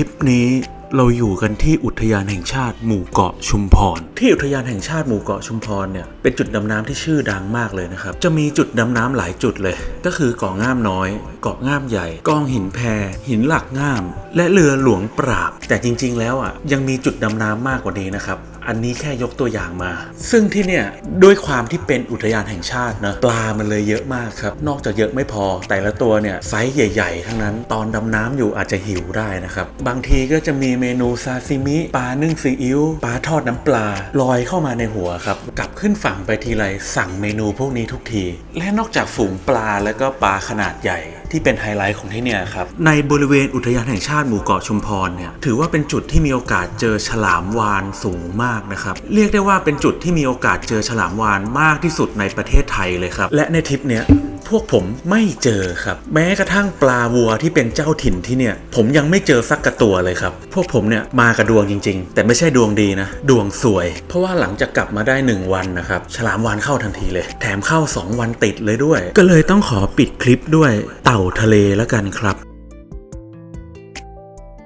ริปนี้เราอยู่กันที่อุทยานแห่งชาติหมู่เกาะชุมพร ที่อุทยานแห่งชาติหมู่เกาะชุมพรเนี่ยเป็นจุดดำน้ำที่ชื่อดังมากเลยนะครับ จะมีจุดดำน้ำหลายจุดเลย ก็คือเกาะง่ามน้อย เกาะง่ามใหญ่กองหินแพ หินหลักง่าม และเรือหลวงปราบ แต่จริง ๆ แล้วอะยังมีจุดดำน้ำมากกว่านี้นะครับ อันนี้แค่ยกตัวอย่างมา ซึ่งที่เนี่ยด้วยความที่เป็นอุทยานแห่งชาตินะปลามันเลยเยอะมากครับ นอกจากเยอะไม่พอ แต่ละตัวเนี่ยไซส์ใหญ่ ๆ ทั้งนั้น ตอนดำน้ำอยู่อาจจะหิวได้นะครับ บางทีก็จะมีเมนูซาซิมิปลานึ่งซีอิ๊วปลาทอดน้ำปลาลอยเข้ามาในหัวครับกลับขึ้นฝั่งไปทีไรสั่งเมนูพวกนี้ทุกที และนอกจากฝูงปลาแล้วก็ปลาขนาดใหญ่ที่เป็นไฮไลท์ของที่เนี่ยครับ ในบริเวณอุทยานแห่งชาติหมู่เกาะชุมพรเนี่ยถือว่าเป็นจุดที่มีโอกาสเจอฉลามวาฬสูงมากนะครับ เรียกได้ว่าเป็นจุดที่มีโอกาสเจอฉลามวาฬมากที่สุดในประเทศไทยเลยครับ และในทริปเนี้ยพวกผมไม่เจอครับ แม้กระทั่งปลาวัวที่เป็นเจ้าถิ่นที่เนี่ย ผมยังไม่เจอสักกระตัวเลยครับ พวกผมเนี่ยมากระดวงจริง ๆ แต่ไม่ใช่ดวงดีนะ ดวงสวย เพราะว่าหลังจากกลับมาได้ 1 วันนะครับ ฉลามวานเข้าทันทีเลย แถมเข้า 2 วันติดเลยด้วย ก็เลยต้องขอปิดคลิปด้วยเต่าทะเลแล้วกันครับ